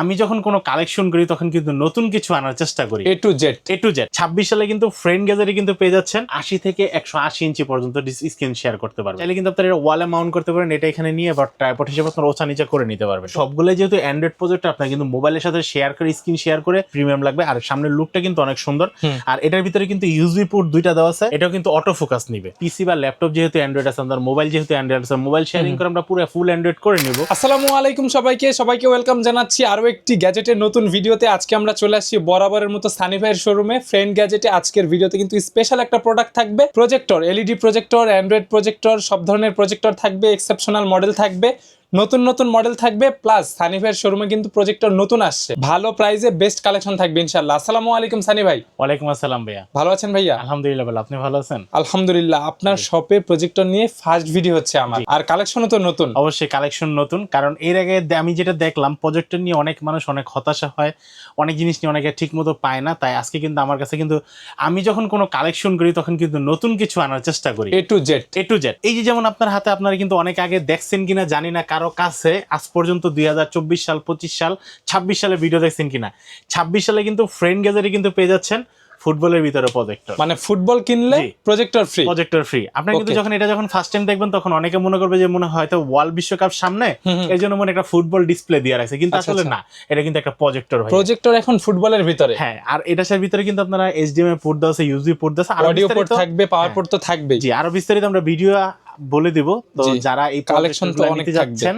আমি যখন কোনো কালেকশন করি তখন কিন্তু নতুন কিছু আনার চেষ্টা করি। A to Z A to Z ছাব্বিশ সালে কিন্তু ফ্রেন্ড গ্যাজারে কিন্তু পেয়ে যাচ্ছেন। আশি থেকে একশো আশি ইঞ্চি পর্যন্ত স্ক্রিন শেয়ার করতে পারবেন। চাইলে কিন্তু আপনার ওয়ালে মাউন্ট করতে পারেন এটা এখানে নিয়ে বা ট্রাইপড হিসেবে আপনার ওচা নিচে করে নিতে পারবেন। সবগুলো যেহেতু অ্যান্ড্রয়েড প্রজেক্ট আপনার কিন্তু মোবাইলের সাথে শেয়ার করে স্ক্রিন শেয়ার করে প্রিমিয়াম লাগবে। আর সামনের লুকটা কিন্তু অনেক সুন্দর। আর এটার ভিতরে কিন্তু ইউজবি পোর্ট দুইটা দেওয়া আছে। এটাও কিন্তু অটো ফোকাস নিবে। পিসি বা ল্যাপটপ যেহেতু অ্যান্ড্রয়েড আছে আমাদের মোবাইল যেহেতু অ্যান্ড্রয়েড আছে মোবাইল শেয়ারিং করে আমরা পুরো ফুল অ্যান্ড্রয়েড করে নিব। আসসালামু আলাইকুম সবাইকে। সবাইকে ওয়েলকাম জানাচ্ছি আরও একটি গ্যাজেটের নতুন ভিডিওতে আজকে আমরা চলে আসছি বরাবরের মতো সানি ভাইয়ের শোরুমে ফ্রেন্ড গ্যাজেটে আজকের ভিডিওতে কিন্তু স্পেশাল একটা প্রোডাক্ট থাকবে। Projector LED projector Android projector সব ধরনের প্রজেক্টর থাকবে এক্সেপশনাল মডেল থাকবে। নতুন নতুন মডেল থাকবে প্লাস সানি ভাইয়ের শোরুমে কিন্তু প্রজেক্টর নতুন আসছে। ভালো প্রাইসে বেস্ট কালেকশন থাকবে ইনশাল্লাহ আসসালামু আলাইকুম সানি ভাই। ওয়ালাইকুম আসসালাম ভাইয়া। ভালো আছেন ভাইয়া? আলহামদুলিল্লাহ ভালো আপনি ভালো আছেন? আলহামদুলিল্লাহ আপনার শপে প্রজেক্টর নিয়ে ফার্স্ট ভিডিও হচ্ছে আমার। আর কালেকশনও তো নতুন। অবশ্যই কালেকশন নতুন কারণ এর আগে আমি যেটা দেখলাম প্রজেক্টর নিয়ে অনেক মানুষ অনেক হতাশা হয় অনেক জিনিস নিয়ে অনেকে ঠিক মতো পায় না তাই আজকে কিন্তু আমার কাছে কিন্তু আমি যখন কোনো কালেকশন করি তখন কিন্তু নতুন কিছু আনার চেষ্টা করি। A to Z A to Z এই যে যেমন আপনার হাতে আপনারা কিন্তু অনেক আগে দেখছেন কিনা জানি না কারও কাছে আজ পর্যন্ত দুই সাল পঁচিশ সাল ছাব্বিশ সালে ভিডিও দেখছেন কিনা? ছাব্বিশ সালে কিন্তু ফ্রেন্ড গ্যাজারে কিন্তু পেয়ে যাচ্ছেন ফুটবলের ভিতরে প্রজেক্টর মানে ফুটবল কিনলে প্রজেক্টর ফ্রি প্রজেক্টর ফ্রি আপনি কিন্তু যখন এটা যখন ফার্স্ট টাইম দেখবেন তখন অনেকে মনে করবে যে মনে হয়তো ওয়ার্ল্ড বিশ্বকাপ সামনে। হুম। জন্য মনে একটা ফুটবল ডিসপ্লে দিয়ে রাখছে। কিন্তু আচ্ছা, আসলে আচ্ছা। না এটা কিন্তু একটা প্রজেক্টর হয় প্রজেক্টর এখন ফুটবলের ভিতরে। হ্যাঁ আর এটা সার ভিতরে কিন্তু আপনারা এইচডিএমআই পোর্ট দেওয়া আছে ইউএসবি পোর্ট দেওয়া আছে। অডিও পোর্ট থাকবে পাওয়ার হ্যাঁ। পোর্ট তো থাকবে জি আরও বিস্তারিত আমরা ভিডিও বলে দিব। তো যারা এই কালেকশন তো অনেক নিতে যাচ্ছেন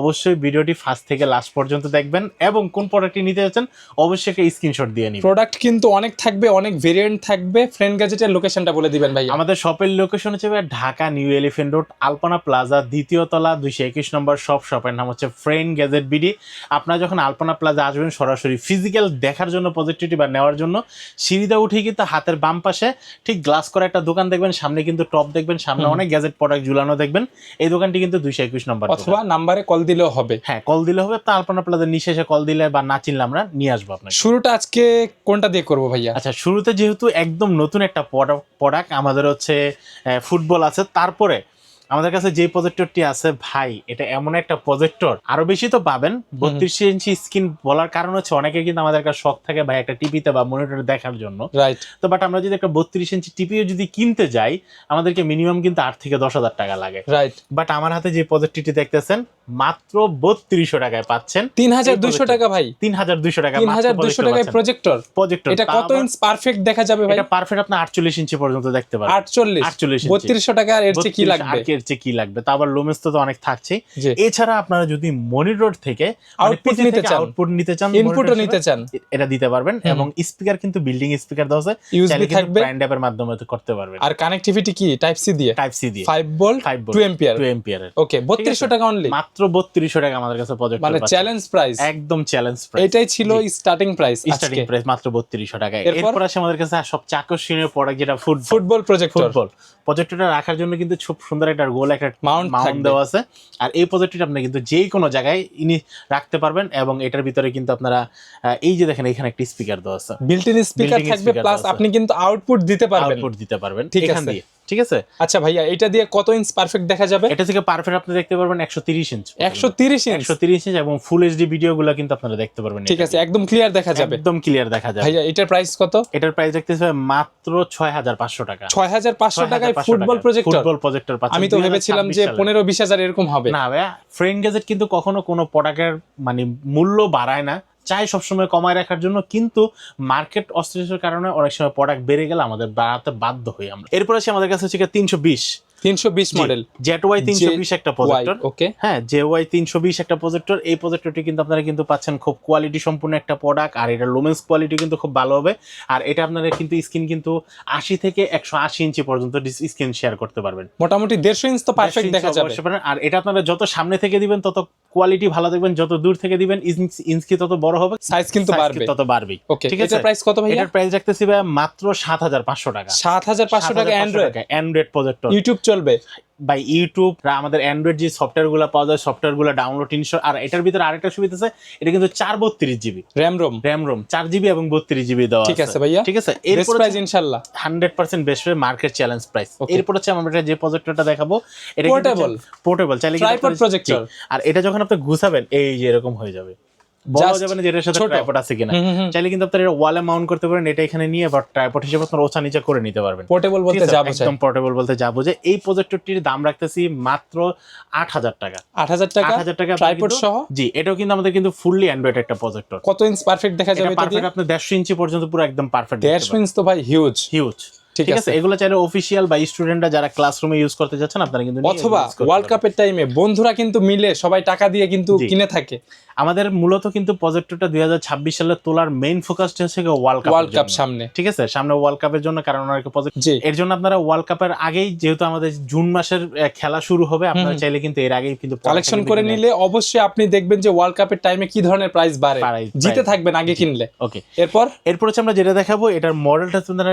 অবশ্যই ভিডিওটি ফার্স্ট থেকে লাস্ট পর্যন্ত দেখবেন এবং কোন প্রোডাক্টটি নিতে যাচ্ছেন অবশ্যই একটা স্ক্রিনশট দিয়ে নিবেন। প্রোডাক্ট কিন্তু অনেক থাকবে অনেক ভেরিয়েন্ট থাকবে। ফ্রেন্ড গ্যাজেটের লোকেশনটা বলে দিবেন ভাই আমাদের শপের লোকেশন হচ্ছে Dhaka New Elephant Road Alpana Plaza দ্বিতীয় তলা দুইশো একুশ নম্বর শপ শপের নাম হচ্ছে ফ্রেন্ড গ্যাজেট বিডি আপনারা যখন আলপনা প্লাজা আসবেন সরাসরি ফিজিক্যাল দেখার জন্য পজিটিভিটি বা নেওয়ার জন্য সিঁড়িতে উঠে কিন্তু হাতের বাম পাশে ঠিক গ্লাস করা একটা দোকান দেখবেন সামনে কিন্তু টপ দেখবেন সামনে। অনেক গ্যাজেট প্রোডাক্ট ঝুলানো দেখবেন। এই দোকানটি কিন্তু দুইশো একুশ নম্বর অথবা নাম্বারে কল দিলেও হবে। হ্যাঁ কল দিলে হবে তা আলপনা প্লাজার নিচে এসে কল দিলে বা না চিনলে আমরা নিয়ে আসব আপনাকে। শুরুটা আজকে কোনটা দিয়ে করব ভাইয়া? আচ্ছা শুরুতে যেহেতু একদম নতুন একটা প্রোডাক্ট আমাদের হচ্ছে ফুটবল আছে তারপরে আমাদের কাছে যে প্রজেক্টরটি আছে ভাই এটা এমন একটা প্রজেক্টর আরও বেশি তো পাবেন বত্রিশ ইঞ্চি স্ক্রিন বলার কারণ হচ্ছে অনেকে কিন্তু আমাদের কাছে শখ থাকে ভাই একটা টিভিতে বা মনিটরে দেখার জন্য। রাইট তো বাট আমরা যদি একটা বত্রিশ ইঞ্চি টিভিও যদি কিনতে যাই আমাদেরকে মিনিমাম কিন্তু আট থেকে দশ হাজার টাকা লাগে। রাইট বাট আমার হাতে যে প্রজেক্টরটি দেখতেছেন মাত্র বত্রিশশো টাকায় পাচ্ছেন। তিন হাজার দুইশো টাকা ভাই। তিন হাজার দুইশো টাকা তিন হাজার দুইশো টাকায় প্রজেক্টর প্রজেক্টর এটা কত ইঞ্চ পারফেক্ট দেখা যাবে ভাই? এটা পারফেক্ট আপনি আটচল্লিশ ইঞ্চি পর্যন্ত দেখতে পারেন। আটচল্লিশ। আটচল্লিশ বত্রিশশো টাকা আর এর চেয়ে কি লাগবে? এর চেয়ে কি লাগবে? তা আবার লোমেস তো অনেক থাকছে এছাড়া আপনারা যদি মনিটর থেকে Output নিতে চান। আউটপুট নিতে চান ইনপুটও নিতে চান। এটা দিতে পারবেন এবং স্পিকার কিন্তু বিল্ডিং স্পিকার দেওয়া আছে। ইউএসবি থাকবে। ব্র্যান্ড অ্যাপের মাধ্যমে তো করতে পারবেন। আর কানেক্টিভিটি কি? টাইপ সি দিয়ে? টাইপ সি দিয়ে। Five volt five two ampere two এম্পিয়ারের okay বত্রিশশো টাকা অনলি মাত্র বত্রিশশো টাকা আমাদের কাছে প্রজেক্ট মানে চ্যালেঞ্জ প্রাইস একদম চ্যালেঞ্জ প্রাইস এটাই ছিল স্টার্টিং প্রাইস স্টার্টিং প্রাইস মাত্র বত্রিশশো টাকা। এরপর? আসে আমাদের কাছে সবচেয়ে আকর্ষণীয় প্রোডাক্ট যেটা ফুটবল ফুটবল প্রজেক্টর ফুটবল প্রজেক্টরটা রাখার জন্য কিন্তু খুব সুন্দর একটা গোল একটা মাউন্ট থাকবে। দেওয়া আছে। আর এই প্রজেক্টরটা আপনি কিন্তু যে কোনো জায়গায় ইনি রাখতে পারবেন এবং এটার ভিতরে কিন্তু আপনারা এই যে দেখেন এখানে একটা স্পিকার দেওয়া আছে। বিল্ট ইন স্পিকার থাকবে প্লাস আপনি কিন্তু আউটপুট দিতে পারবেন। আউটপুট দিতে পারবেন ঠিক আছে। ঠিক আছে? আচ্ছা ভাইয়া এটা দিয়ে কত ইঞ্চ পারফেক্ট দেখা যাবে? এটা থেকে পারফেক্ট আপনি দেখতে পারবেন একশো তিরিশ ইঞ্চ একশো তিরিশ একশো তিরিশ ইঞ্চ এবং ফুল এইচডি ভিডিও গুলো কিন্তু আপনারা দেখতে পারবেন ঠিক আছে একদম ক্লিয়ার দেখা যাবে। একদম ক্লিয়ার দেখা যাবে। ভাইয়া এটার প্রাইস কত? এটার প্রাইস দেখতেছে মাত্র ছয় হাজার পাঁচশো টাকা। ছয় হাজার পাঁচশো টাকায় ফুটবল। প্রজেক্টর ফুটবল প্রজেক্টর আমি তো ভেবেছিলাম যে পনেরো বিশ হাজার এরকম হবে। না ভাইয়া ফ্রেন্ড গ্যাজেট কিন্তু কখনো কোনো প্রোডাক্টের মানে মূল্য বাড়ায় না। চাই সবসময় কমায় রাখার জন্য, কিন্তু মার্কেট অস্থিরতার কারণে অনেক সময় প্রোডাক্ট বেড়ে গেলে আমাদের বাড়াতে বাধ্য হই আমরা। এরপর আছে আমাদের কাছে হচ্ছে তিনশো বিশ। তিনশো বিশ মডেল জেট ওয়াই তিনশো বিশ একটা প্রজেক্টর ওকে হ্যাঁ জে ওয়াই তিনশো বিশ একটা প্রজেক্টর এই প্রজেক্টরটি কিন্তু আপনারা কিন্তু পাচ্ছেন খুব কোয়ালিটি সম্পূর্ণ একটা প্রোডাক্ট আর এটা লোমেন্স কোয়ালিটি কিন্তু খুব ভালো হবে। আর এটা আপনারা কিন্তু স্ক্রিন কিন্তু আশি থেকে একশো আশি ইঞ্চি পর্যন্ত স্ক্রিন শেয়ার করতে পারবেন। মোটামুটি দেড়শো ইঞ্চ তো পারফেক্ট দেখা যাবে। আর এটা আপনারা যত সামনে থেকে দিবেন তত কোয়ালিটি ভালো দেখবেন যত দূর থেকে দিবেন ইঞ্চকি তত বড় হবে? সাইজ কিন্তু বাড়বে। তত বাড়বেই। ওকে ঠিক আছে? প্রাইস কত ভাইয়া? এটার প্রাইস রাখতেছি ভাই মাত্র সাত হাজার পাঁচশো টাকা। সাত হাজার পাঁচশো টাকা অ্যান্ড্রয়েড অ্যান্ড্রয়েড প্রজেক্টর ইউটিউব চলবে? বাই ইউটিউব আমাদের অ্যান্ড্রয়েড যে সফটওয়্যারগুলো পাওয়া যায় সফটওয়্যারগুলো ডাউনলোড ইনস্টল আর এটার ভিতরে আরেকটা সুবিধা আছে এটা কিন্তু চার বত্রিশ GB RAM ROM RAM ROM চার জিবি এবং বত্রিশ জিবি দেওয়া ঠিক আছে। ভাইয়া। ঠিক আছে? এরপর প্রাইস ইনশাল্লাহ। Hundred percent best market challenge price এরপর হচ্ছে আমরা যে প্রজেক্টরটা দেখাবো এটা পোর্টেবল পোর্টেবল চাইলে আপনারা- আর এটা যখন আপনি ঘুষাবেন এই যে এরকম হয়ে যাবে। বলা যাবে না যে এটার সাথে ট্রাইপড আছে কিনা। চাইলে কিন্তু আপনারা ওয়ালে মাউন্ট করতে পারেন এটা এখানে নিয়ে বা ট্রাইপড হিসেবে আপনারা ওছা নিচে করে নিতে পারবেন। পোর্টেবল বলতে যাব একদম পোর্টেবল বলতে যাব যে এই প্রজেক্টরটির দাম রাখতেছি মাত্র আট হাজার টাকা। আট হাজার টাকা আট হাজার টাকা ট্রাইপড সহ? জি এটাও কিন্তু আমাদের কিন্তু ফুললি অ্যান্ড্রয়েড একটা প্রজেক্টর কত ইঞ্চ পারফেক্ট দেখা যাবে এটা এটা পারফেক্ট আপনার দেড়শো ইঞ্চি পর্যন্ত পুরো একদম পারফেক্ট দেড়শো ইঞ্চ তো ভাই হিউজ হিউজ ঠিক আছে। এগুলো চাইলে অফিসিয়াল বা স্টুডেন্টরা যারা ক্লাসরুমে ইউজ করতে যাচ্ছেন আপনারা কিন্তু অথবা ওয়ার্ল্ড। কাপের টাইমে বন্ধুরা কিন্তু মিলে সবাই টাকা দিয়ে কিন্তু কিনে থাকে। আমাদের মূলত কিন্তু প্রজেক্টরটা দুই হাজার ছাব্বিশ সালে তোলার মেইন ফোকাসটা হচ্ছে ওয়ার্ল্ড কাপ ওয়ার্ল্ড কাপ সামনে। ঠিক আছে? সামনে ওয়ার্ল্ড কাপের জন্য কারণ ওনার প্রজেক্ট এর জন্য আপনারা ওয়ার্ল্ড কাপের আগেই যেহেতু আমাদের জুন মাসের খেলা শুরু হবে আপনারা চাইলে কিন্তু এর আগেই কিন্তু কালেকশন করে নিলে অবশ্যই আপনি দেখবেন যে ওয়ার্ল্ড কাপের টাইমে কি ধরনের প্রাইস বাড়ে। জিতে থাকবেন আগে কিনলে। ওকে এরপর? এরপর হচ্ছে আমরা যেটা দেখাবো এটার মডেলটা আপনার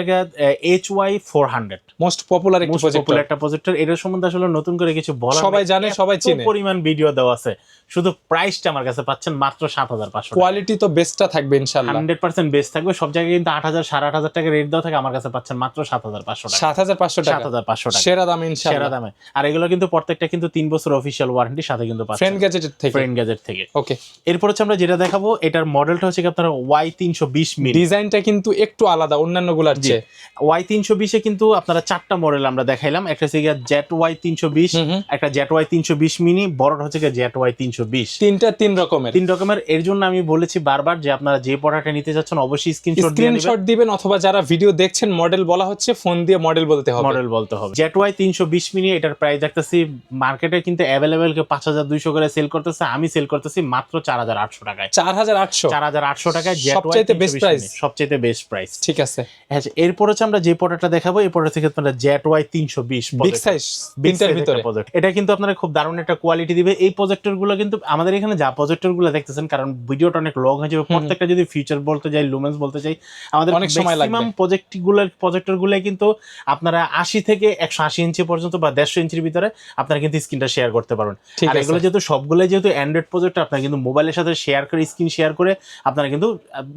H Y four hundred most popular একটি পপুলার একটা প্রজেক্টর এটার সম্বন্ধে আসলে নতুন করে কিছু বলা সবাই জানে, সবাই চিনে। পরিমাণ ভিডিও দেওয়া আছে। শুধু প্রাইসটা আমার কাছে পাচ্ছেন মাত্র সাত হাজার পাঁচশো কোয়ালিটি তো বেস্টটা থাকবে ইনশাল্লাহ হান্ড্রেড পার্সেন্ট বেস্ট থাকবে। সব জায়গায় কিন্তু আট হাজার সাড়ে আট হাজার টাকা রেট দেওয়া থাকে। আমার কাছে পাচ্ছেন মাত্র সাত হাজার পাঁচশো টাকা। সাত হাজার পাঁচশো সাত হাজার পাঁচশো টাকা। সেরা দাম সেরা দামে। আর এগুলো কিন্তু প্রত্যেকটা কিন্তু তিন বছর অফিসিয়াল ওয়ারেন্টি সাথে কিন্তু ফ্রেন্ড পাচ্ছেন গ্যাজেটের থেকে। ফ্রেন্ড গ্যাজেট থেকে। ওকে এরপর হচ্ছে আমরা যেটা দেখাবো এটার মডেলটা হচ্ছে আপনার ওয়াই তিনশো বিশ মিলি। ডিজাইনটা কিন্তু একটু আলাদা অন্যান্যগুলার। চেয়ে। ওয়াই তিনশো বিশে কিন্তু আপনারা চারটা মডেল আমরা দেখাইলাম। একটা হচ্ছে গিয়ে জেট ওয়াই তিনশো বিশ। একটা জেট ওয়াই তিনশো বিশ মিনি বড়টা হচ্ছে গিয়ে জেট ওয়াই তিনশো বিশ। তিনটা তিন রকমের তিন রকমের এর জন্য আমি বলেছি বারবার যে আপনারা যে পড়াটা নিতে যাচ্ছেন অবশ্যই স্ক্রিনশট দিয়ে নেবেন। স্ক্রিনশট দিবেন অথবা যারা ভিডিও দেখছেন মডেল বলা হচ্ছে ফোন দিয়ে মডেল বলতে হবে। মডেল বলতে হবে। জেট ওয়াই তিনশো বিশ মিনি এটার প্রাইস দেখতেছি মার্কেটে কিন্তু অ্যাভেলেবেল কেউ পাঁচ হাজার দুইশো করে সেল করতেছে আমি সেল করতেছি মাত্র চার হাজার আটশো টাকায়। চার হাজার আটশো? চার হাজার আটশো টাকায় জেট সবচাইতে best price? সবচেয়ে বেস্ট প্রাইস ঠিক আছে। আচ্ছা এরপর হচ্ছে আমরা যে পড়াটা দেখাবো এই পড়া থেকে আপনারা জেট ওয়াই তিনশো বিশ বিগ সাইজ তিনটার ভিতরে। এটা কিন্তু আপনারা খুব দারুণ একটা কোয়ালিটি দিবে। এই প্রজেক্টরগুলো কিন্তু আমাদের এখানে যা প্রজেক্টর গুলো দেখতেছেন কারণ ভিডিওটা অনেক লং হয়ে যাবে। প্রত্যেকটা যদি ফিচার বলতে যাই লুমেন্স বলতে চাই আমাদের অনেক সময়। ম্যাক্সিমাম প্রজেক্টগুলোর প্রজেক্টরগুলো কিন্তু আপনারা আশি থেকে একশো আশি ইঞ্চি পর্যন্ত বা দেড়শো ইঞ্চির ভিতরে আপনারা কিন্তু স্ক্রিনটা শেয়ার করতে পারবেন। আর এগুলো যেহেতু সবগুলো যেহেতু অ্যান্ড্রয়েড প্রজেক্ট আপনারা কিন্তু মোবাইলের সাথে শেয়ার করে স্ক্রিন শেয়ার করে আপনারা কিন্তু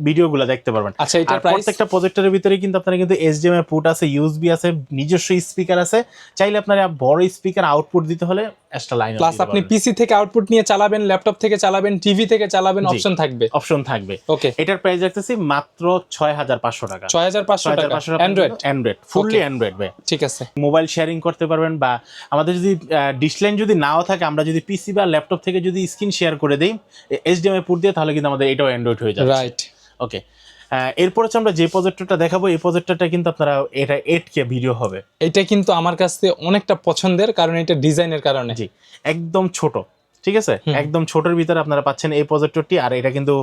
ভিডিও গুলো দেখতে পারবেন। আচ্ছা আর প্রত্যেকটা প্রজেক্টরের ভিতরে কিন্তু আপনারা কিন্তু এইচডিএমআই পোর্ট আছে ইউএসবি আছে নিজস্ব স্পিকার আছে। চাইলে আপনারা বড় স্পিকার আউটপুট দিতে হলে এক্সট্রা লাইন প্লাস আপনি পিসি থেকে আউটপুট নিয়ে চালাবেন ল্যাপটপ থেকে চালাবেন টিভি থেকে চালাবেন অপশন থাকবে। অপশন থাকবে। ওকে এটার প্রাইস রাখতেছি মাত্র ছয় হাজার পাঁচশো টাকা। ছয় হাজার পাঁচশো ছয় হাজার টাকা। অ্যান্ড্রয়েড অ্যান্ড্রয়েড ফুললি অ্যান্ড্রয়েড ভাই। ঠিক আছে। মোবাইল শেয়ারিং করতে পারবেন বা আমাদের যদি ডিসলাইন যদি নাও থাকে আমরা যদি পিসি বা ল্যাপটপ থেকে যদি স্ক্রিন শেয়ার করে দিই এইচডিএমআই পোর্ট দিয়ে তাহলে কিন্তু আমাদের এটাও অ্যান্ড্রয়েড হয়ে যাবে। রাইট ওকে এরপর হচ্ছে আমরা যে প্রজেক্টরটা দেখাবো এই প্রজেক্টরটা কিন্তু আপনারা এটা এইট কে ভিডিও হবে। এটা কিন্তু আমার কাছে অনেকটা পছন্দের কারণ এটা ডিজাইনের কারণে। জি একদম ছোট ঠিক আছে? একদম ছোটর ভিতরে আপনারা পাচ্ছেন এই প্রজেক্টরটি আর এটা কিন্তু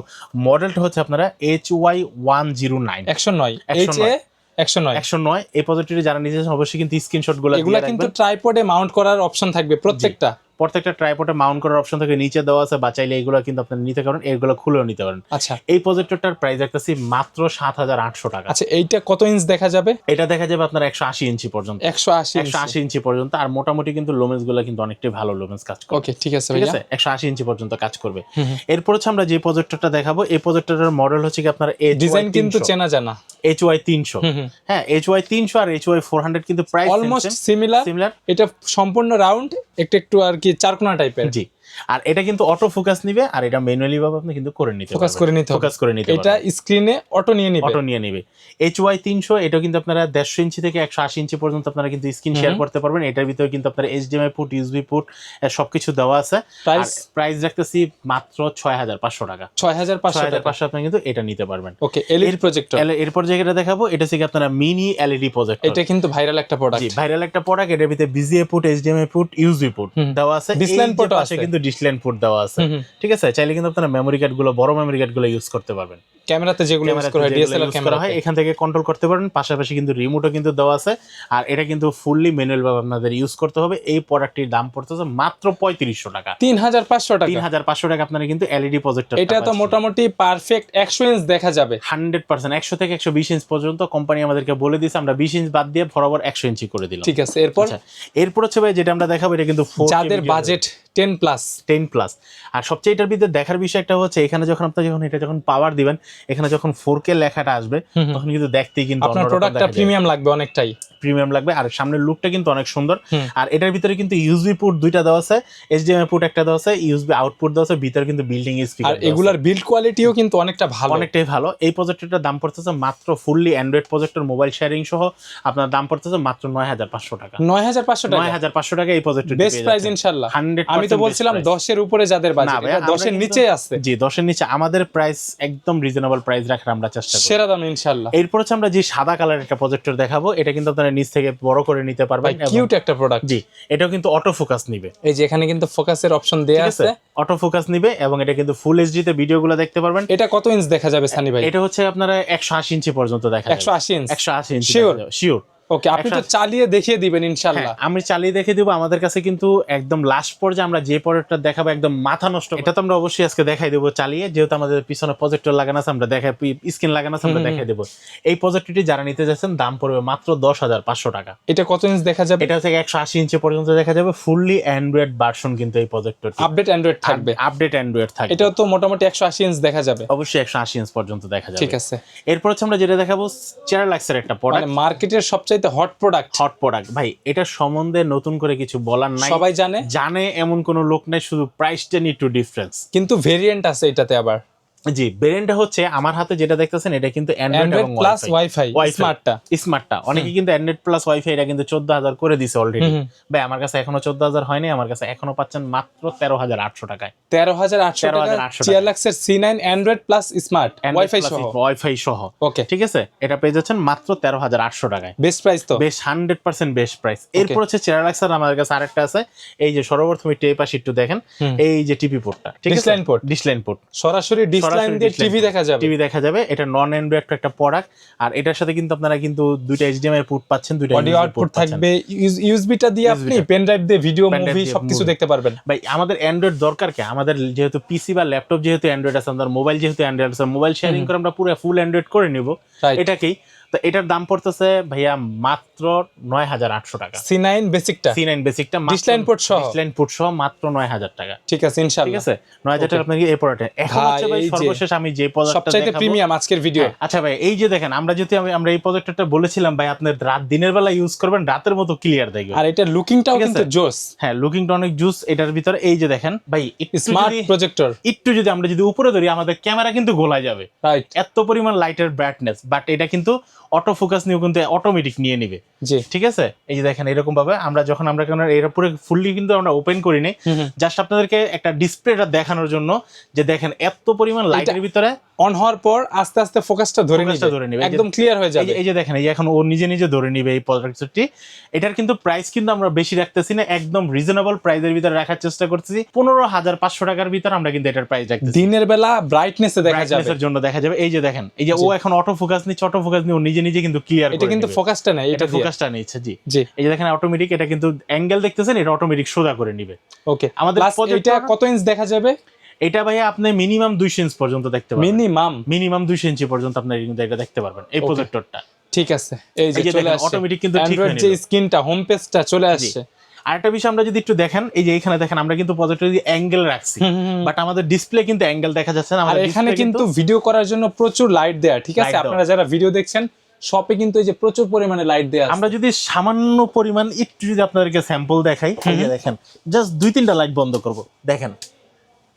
মডেলটা হচ্ছে আপনারা H Y one zero nine একশো নয়। 109 এইচ এ একশো নয়। একশো নয় এই প্রজেক্টরটি যারা নিতেছেন অবশ্যই কিন্তু স্ক্রিনশটগুলো এগুলা কিন্তু ট্রাইপডে মাউন্ট করার অপশন থাকবে প্রত্যেকটা। প্রত্যেকটা ট্রাইপোর্টে মাউন্ট করার অপশন থেকে নিচে দেওয়া আছে বা চাইলে এগুলো কিন্তু আপনারা নিতে পারেন এগুলো খুলেও নিতে পারেন। আচ্ছা। এই প্রজেক্টরটার প্রাইস রাখতেছি মাত্র সাত হাজার আটশো টাকা। আচ্ছা এইটা কত ইঞ্চ দেখা যাবে? এটা দেখা যাবে আপনার একশো আশি ইঞ্চি পর্যন্ত। একশো আশি একশো আশি ইঞ্চি পর্যন্ত আর মোটামুটি কিন্তু লোমেন্সগুলো কিন্তু অনেকটাই ভালো লোমেন্স কাজ করে। ওকে ঠিক আছে ঠিক আছে? একশো আশি ইঞ্চি পর্যন্ত কাজ করবে। এরপর হচ্ছে আমরা যে প্রজেক্টরটা দেখাবো এই প্রজেক্টরের মডেল হচ্ছে কি আপনার ডিজাইন কিন্তু চেনা জানা। এইচ ওয়াই তিনশো। হ্যাঁ এইচ ওয়াই তিনশো আর এইচ ওয়াই ফোর হান্ড্রেড কিন্তু প্রাইস অলমোস্ট সিমিলার সিমিলার এটা সম্পূর্ণ রাউন্ড একটু একটু আর কি চারকোনা টাইপের জি। আর এটা কিন্তু অটো ফোকাস নিবে আর এটা ম্যানুয়ালি ভাবে আপনি কিন্তু করে নিতে ফোকাস করে নিতে ফোকাস করে নিতে এটা স্ক্রিনে অটো নিয়ে নিবে। অটো নিয়ে নিবে। এইচ ওয়াই তিনশো এটা কিন্তু আপনারা দেড়শো ইঞ্চি থেকে একশো আশি ইঞ্চি পর্যন্ত আপনারা কিন্তু স্ক্রিন শেয়ার করতে পারবেন। এটার ভিতরে কিন্তু আপনার এইচডিএমআই পুট ইউএসবি পুট সবকিছু দেওয়া আছে। প্রাইস প্রাইস রাখতেছি মাত্র ছয় হাজার পাঁচশো টাকা। ছয় হাজার পাঁচশো হাজার টাকা। পাঁচশো আপনি কিন্তু এটা নিতে পারবেন। ওকে এলইডি প্রজেক্টর এলে- এরপর যেটা দেখাবো এটা থেকে আপনারা মিনি এলইডি প্রজেক্ট এটা কিন্তু ভাইরাল একটা জি প্রোডাক্ট ভাইরাল একটা প্রোডাক্ট এটার ভিতরে VGA port HDMI port USB port দেওয়া আছে। যে ও পাশে আছে। কিন্তু ডিসলাইন পোর্ট দেওয়া আছে। ঠিক আছে? চাইলে কিন্তু আপনারা মেমোরি কার্ডগুলো বড় মেমোরি কার্ডগুলো ইউজ করতে পারবেন। ক্যামেরাতে যেগুলো ইউজ করা হয় ডিএসএলআর ক্যামেরা হয় এখান থেকে কন্ট্রোল করতে পারেন পাশাপাশি কিন্তু রিমোটও কিন্তু দেওয়া আছে। আর এটা কিন্তু ফুললি ম্যানুয়াল ভাবে আপনাদের ইউজ করতে হবে। এই প্রোডাক্টটির দাম পড়তেছে মাত্র পঁয়ত্রিশশো টাকা। তিন হাজার পাঁচশো তিন টাকা। হাজার পাঁচশো টাকা আপনারা কিন্তু এলইডি প্রজেক্টর এটা তো মোটামুটি পারফেক্ট একশো ইঞ্চ দেখা যাবে। হান্ড্রেড পার্সেন্ট একশো থেকে একশো বিশ ইঞ্চ পর্যন্ত কোম্পানি আমাদেরকে বলে দিয়েছে। আমরা বিশ ইঞ্চ বাদ দিয়ে বরাবর একশো ইঞ্চি করে দিলাম। ঠিক আছে এরপর? আচ্ছা এরপর হচ্ছে ভাই যেটা আমরা দেখাবো এটা কিন্তু যাদের budget ten plus ten plus আর সবচেয়ে এটার ভিতরে দেখার বিষয় একটা হচ্ছে এখানে যখন আপনি যখন এটা যখন পাওয়ার দিবেন এখানে যখন ফোর কে লেখাটা আসবে। তখন কিন্তু দেখতেই কিন্তু আপনার প্রোডাক্টটা প্রিমিয়াম লাগবে অনেকটাই প্রিমিয়াম লাগবে। আর সামনের লুকটা কিন্তু অনেক সুন্দর। আর এটার ভিতরে কিন্তু ইউএসবি পোর্ট দুইটা দেওয়া আছে এইচডিএমআই পোর্ট একটা দেওয়া আছে ইউএসবি আউটপুট দেওয়া আছে ভিতরে কিন্তু বিল্ডিং আর স্পিকার এগুলার বিল্ড কোয়ালিটিও কিন্তু অনেকটা ভালো। অনেকটাই ভালো। এই প্রজেক্টরটার দাম পড়তেছে মাত্র fully Android projector mobile sharing সহ। আপনার দাম পড়তেছে মাত্র নয় হাজার পাঁচশো টাকা। নয় হাজার পাঁচশো টাকা। নয় হাজার পাঁচশো টাকা এই প্রজেক্টর বেস্ট প্রাইস ইনশাল্লাহ আমি তো বলছিলাম দশের উপরে যাদের না বাজেট আমরা দশের নিচে আছে। জি দশের নিচে আমাদের প্রাইস একদম রিজনেবল প্রাইস রাখার আমরা চেষ্টা করি। সেরা দাম ইনশাল্লাহ এরপর হচ্ছে আমরা যে সাদা কালার একটা প্রজেক্টর দেখাবো এটা কিন্তু আপনারা নিচ থেকে বড় করে নিতে পারবেন কিউট একটা প্রোডাক্ট জি এটাও কিন্তু অটো ফোকাস নিবে। এই যে এখানে কিন্তু ফোকাসের অপশন দেয়া আছে? অটো ফোকাস নিবে এবং এটা কিন্তু ফুল এইচডি তে ভিডিওগুলো দেখতে পারবেন। এটা কত ইঞ্চ দেখা যাবে সানি ভাই? এটা হচ্ছে আপনারা একশো আশি ইঞ্চি পর্যন্ত দেখা একশো আশি ইঞ্চ একশো আশি ইঞ্চি শিওর শিওর ওকে আপনি তো চালিয়ে দেখিয়ে দিবেন ইনশাল্লাহ। আমি চালিয়ে দেখে দিব। আমাদের কাছে কিন্তু একদম লাস্ট পর্যায়ে আমরা যে প্রোডাক্টটা দেখাবো একদম মাথা নষ্ট এটা তো আমরা অবশ্যই আজকে দেখাই দেবো চালিয়ে। যেহেতু আমাদের পিছনে প্রজেক্টর লাগানো আছে আমরা দেখাই স্ক্রিন লাগানো আছে আমরা দেখাই দেবো। এই প্রজেক্টরটি যারা নিতে যাচ্ছেন দাম পড়বে মাত্র দশ হাজার পাঁচশো টাকা। এটা কত ইঞ্চ দেখা যাবে? এটা একশো আশি ইঞ্চি পর্যন্ত দেখা যাবে। ফুললি অ্যান্ড্রয়েড ভার্সন কিন্তু এই প্রজেক্টরটি আপডেট অ্যান্ড্রয়েড থাকবে। আপডেট অ্যান্ড্রয়েড থাকবে। এটাও তো মোটামুটি একশো আশি ইঞ্চ দেখা যাবে। অবশ্যই একশো আশি ইঞ্চ পর্যন্ত দেখা যাবে। ঠিক আছে। এরপর হচ্ছে আমরা যেটা দেখাবো চেয়ার লাক্সের একটা প্রোডাক্ট মার্কেটের সবচাইতে হট প্রোডাক্ট হট প্রোডাক্ট ভাই এটা সম্বন্ধে নতুন করে কিছু বলার নাই। সবাই জানে। জানে এমন কোনো লোক নাই শুধু প্রাইসটা নিয়ে একটু ডিফারেন্স কিন্তু ভেরিয়েন্ট আছে এটাতে আবার। জি ব্রেনটা হচ্ছে আমার হাতে যেটা দেখতেছেন এটা কিন্তু অ্যান্ড্রয়েড এবং প্লাস ওয়াইফাই স্মার্টটা স্মার্টটা অনেকে কিন্তু অ্যান্ড্রয়েড প্লাস ওয়াইফাই এটা কিন্তু চোদ্দ হাজার করে দিছে অলরেডি। ভাই আমার কাছে এখনও চোদ্দ হাজার হয়নি আমার কাছে এখনও পাচ্ছেন মাত্র তেরো হাজার আটশো টাকায়। তেরো হাজার আটশো টাকা 13,800 চিয়ার লাক্সের অ্যান্ড্রয়েড প্লাস স্মার্ট ওয়াইফাই সহ। ওয়াইফাই সহ। ওকে ঠিক আছে? এটা পেয়ে যাচ্ছেন মাত্র তেরো হাজার আটশো টাকায়। বেস্ট প্রাইস তো। বেশ হান্ড্রেড পার্সেন্ট বেস্ট প্রাইস এরপর হচ্ছে চেরালাক্সার আমাদের কাছে আরেকটা আছে। এই যে সর্বপ্রথম টেপ পাশে একটু দেখেন। এই যে টিপি পোর্টটা ঠিক আছে? Dish line port। Dish line port সরাসরি দিয়ে টিভি দেখা যাবে। টিভি দেখা যাবে এটা নন অ্যান্ড্রয়েড একটা প্রোডাক্ট আর এটার সাথে কিন্তু আপনারা কিন্তু দুইটা এইচডিএমআই পোর্ট পাচ্ছেন দুইটা অডিও আউটপুট থাকবে ইউএসবিটা দিয়ে আপনি পেন ড্রাইভ দিয়ে ভিডিও মুভি সবকিছু দেখতে পারবেন। ভাই আমাদের অ্যান্ড্রয়েড দরকার কি? আমাদের যেহেতু পিসি বা ল্যাপটপ যেহেতু অ্যান্ড্রয়েড আছে আমাদের মোবাইল যেহেতু অ্যান্ড্রয়েড আছে মোবাইল শেয়ারিং করে আমরা পুরো ফুল অ্যান্ড্রয়েড করে নিব। এটাকেই তো এটার দাম পড়তেছে ভাইয়া মাত্র নয় হাজার আটশো টাকা। সি নাইন বেসিকটা সি নাইন বেসিকটা line port সহ? ডিসলাইন পোর্ট সহ মাত্র নয় হাজার টাকা। ঠিক আছে ইনশাআল্লাহ। ঠিক আছে? নয় হাজার টাকা আপনাকে এই প্রোডাক্ট এখন হচ্ছে ভাই সর্বশেষ আমি যে প্রোডাক্টটা সবচাইতে দেখাবো প্রিমিয়াম আজকের ভিডিও হ্যাঁ, আচ্ছা ভাই এই যে দেখেন আমরা আমি- আমরা এই প্রজেক্টরটা বলেছিলাম ভাই আপনি রাত দিনের বেলা ইউজ করবেন রাতের মতো ক্লিয়ার দেখবেন। আর এটা লুকিংটাও কিন্তু জোস। হ্যাঁ লুকিংটা অনেক জুস। এটার ভিতরে এই যে দেখেন ভাই স্মার্ট প্রজেক্টর একটু যদি আমরা যদি উপরে ধরি আমাদের ক্যামেরা কিন্তু গোলায় যাবে। রাইট এত পরিমাণ লাইটের ব্রাইটনেস বাট এটা কিন্তু অটো ফোকাস নিয়েও কিন্তু অটোমেটিক নিয়ে নিবে। জি। ঠিক আছে? এই যে দেখেন এরকম ভাবে আমরা যখন আমরা কেন এর পুরো ফুললি কিন্তু আমরা ওপেন করি নি হুম। জাস্ট আপনাদেরকে একটা ডিসপ্লেটা দেখানোর জন্য যে দেখেন এত পরিমাণ লাইটের ভিতরে অন হওয়ার পর আস্তে আস্তে ফোকাসটা ধরে টা ধরে নিবে নিবে। একদম ক্লিয়ার হয়ে যাবে। এই যে দেখেন এই এখন ও নিজে নিজে ধরে নিবে এই প্রোডাক্টটি এটার কিন্তু প্রাইস কিন্তু আমরা বেশি রাখতেছি না একদম রিজনেবল প্রাইসের ভিতরে রাখার চেষ্টা করতেছি। পনেরো হাজার পাঁচশো টাকার ভিতরে আমরা কিন্তু এটার প্রাইস রাখতেছি। দিনের বেলা ব্রাইটনেসে দেখা যাবে এর জন্য দেখা যাবে। এই যে দেখেন এই যে ও এখন অটো ফোকাস নিচ্ছে অটো ফোকাস নিয়ে ও নিজে নিজে কিন্তু ক্লিয়ার এটা কিন্তু ফোকাসটা নেই এটা এটা ফোকাসটা নিচ্ছে জি। জি। এই যে দেখেন অটোমেটিক এটা কিন্তু অ্যাঙ্গেল দেখতেছেন এটা অটোমেটিক সোজা করে নিবে। ওকে আমাদের এটা কত ইঞ্চ দেখা যাবে? এটা ভাইয়া আপনি মিনিমাম দুইশো ইঞ্চ পর্যন্ত দেখতে পারবেন। মিনিমাম মিনিমাম দুইশো ইঞ্চি পর্যন্ত আপনি কিন্তু এটা দেখতে পারবেন এই প্রজেক্টরটা ঠিক আছে। এই যে চলে আসছে। automatic কিন্তু ঠিক যে স্ক্রিনটা হোম পেজটা চলে আসছে। আরেকটা বিষয় আমরা যদি একটু দেখেন এই যে এখানে দেখেন আমরা কিন্তু প্রজেক্টর দিয়ে অ্যাঙ্গেল রাখছি। বাট আমাদের ডিসপ্লে কিন্তু অ্যাঙ্গেল দেখা যাচ্ছে না আর আমাদের এখানে কিন্তু ভিডিও করার জন্য প্রচুর লাইট দেয়া ঠিক আছে? আপনারা যারা ভিডিও দেখছেন শপে কিন্তু এই যে প্রচুর পরিমাণে লাইট দেয়া আমরা যদি সামান্য পরিমাণ একটু যদি আপনাদেরকে স্যাম্পল দেখাই দেখেন জাস্ট দুই তিনটা লাইট বন্ধ করব। দেখেন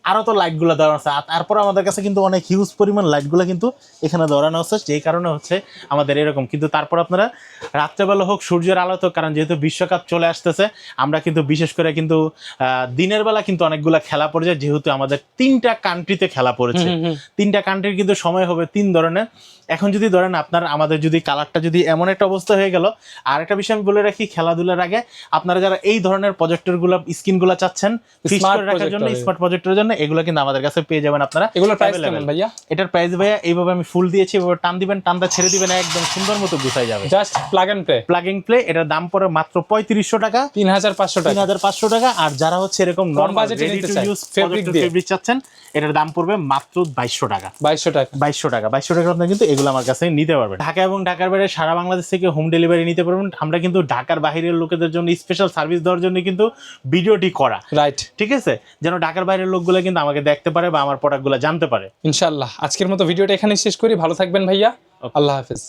আরও তো লাইটগুলো দেওয়া আছে তারপর আমাদের কাছে কিন্তু অনেক হিউজ পরিমাণ লাইটগুলো কিন্তু এখানে ধরানো হচ্ছে যেই কারণে হচ্ছে আমাদের এরকম কিন্তু তারপর আপনারা রাত্রেবেলা হোক সূর্যের আলো তো কারণ যেহেতু বিশ্বকাপ চলে আসতেছে আমরা কিন্তু বিশেষ করে কিন্তু দিনের বেলা কিন্তু অনেকগুলা খেলা পড়ে যায় যেহেতু আমাদের তিনটা কান্ট্রিতে খেলা পড়েছে। তিনটা কান্ট্রির কিন্তু সময় হবে তিন ধরনের এখন যদি ধরেন আপনার আমাদের যদি কালারটা যদি এমন একটা অবস্থা হয়ে গেল আর একটা বিষয় আমি বলে রাখি খেলাধুলার আগে আপনারা যারা এই ধরনের প্রজেক্টরগুলো স্ক্রিনগুলো চাচ্ছেন ফিক্স করে রাখার জন্য। স্মার্ট প্রজেক্টরের জন্য এগুলো কিন্তু আমাদের কাছে পেয়ে যাবেন আপনারা। এগুলোর প্রাইস কেমন ভাইয়া? এটার প্রাইস ভাইয়া এইভাবে আমি ফুল দিয়েছি এভাবে টান দিবেন টানটা ছেড়ে দিবেন একদম সুন্দর মতো গুছাই যাবে। Just plug and play plugging play এটার দাম পড়ে মাত্র পঁয়ত্রিশশো টাকা। তিন হাজার পাঁচশো তিন টাকা হাজার পাঁচশো টাকা আর যারা হচ্ছে এরকম এ রেডি নিতে চায়, fabric দিয়ে। ফেব্রিক চাচ্ছেন এটার দাম পড়বে মাত্র বাইশশো টাকা। বাইশশো টাকা। বাইশশো টাকা। বাইশশো টাকা আপনি কিন্তু এগুলো আমার কাছে নিতে পারবেন। ঢাকা এবং ঢাকার বাইরে সারা বাংলাদেশ থেকে হোম ডেলিভারি নিতে পারবেন। আমরা কিন্তু ঢাকার বাইরের লোকেদের জন্য স্পেশাল সার্ভিস দেওয়ার জন্য কিন্তু ভিডিওটি করা। রাইট ঠিক আছে? যেন ঢাকার বাইরের লোকগুলো কিন্তু আমাকে দেখতে পারে বা আমার প্রোডাক্টগুলো জানতে পারে। ইনশাল্লাহ আজকের মতো ভিডিওটা এখানে শেষ করি। ভালো থাকবেন ভাইয়া। আল্লাহ হাফেজ।